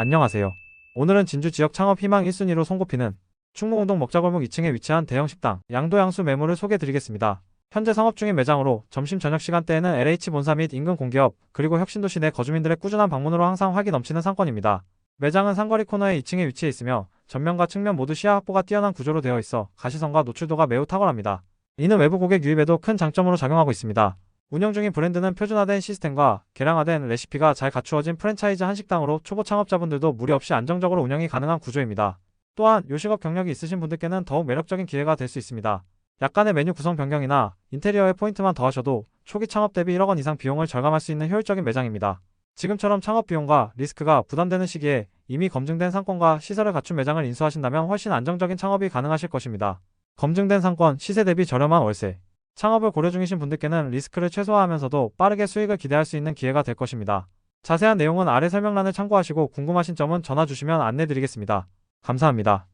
안녕하세요. 오늘은 진주 지역 창업 희망 1순위로 손꼽히는 충무공동 먹자골목 2층에 위치한 대형 식당 양도양수 매물을 소개드리겠습니다. 현재 상업 중인 매장으로 점심 저녁 시간대에는 LH 본사 및 인근 공기업 그리고 혁신도시 내 거주민들의 꾸준한 방문으로 항상 활기 넘치는 상권입니다. 매장은 상거리 코너의 2층에 위치해 있으며 전면과 측면 모두 시야 확보가 뛰어난 구조로 되어 있어 가시성과 노출도가 매우 탁월합니다. 이는 외부 고객 유입에도 큰 장점으로 작용하고 있습니다. 운영 중인 브랜드는 표준화된 시스템과 개량화된 레시피가 잘 갖추어진 프랜차이즈 한식당으로 초보 창업자분들도 무리 없이 안정적으로 운영이 가능한 구조입니다. 또한 요식업 경력이 있으신 분들께는 더욱 매력적인 기회가 될 수 있습니다. 약간의 메뉴 구성 변경이나 인테리어의 포인트만 더하셔도 초기 창업 대비 1억 원 이상 비용을 절감할 수 있는 효율적인 매장입니다. 지금처럼 창업 비용과 리스크가 부담되는 시기에 이미 검증된 상권과 시설을 갖춘 매장을 인수하신다면 훨씬 안정적인 창업이 가능하실 것입니다. 검증된 상권, 시세 대비 저렴한 월세. 창업을 고려 중이신 분들께는 리스크를 최소화하면서도 빠르게 수익을 기대할 수 있는 기회가 될 것입니다. 자세한 내용은 아래 설명란을 참고하시고 궁금하신 점은 전화 주시면 안내 드리겠습니다. 감사합니다.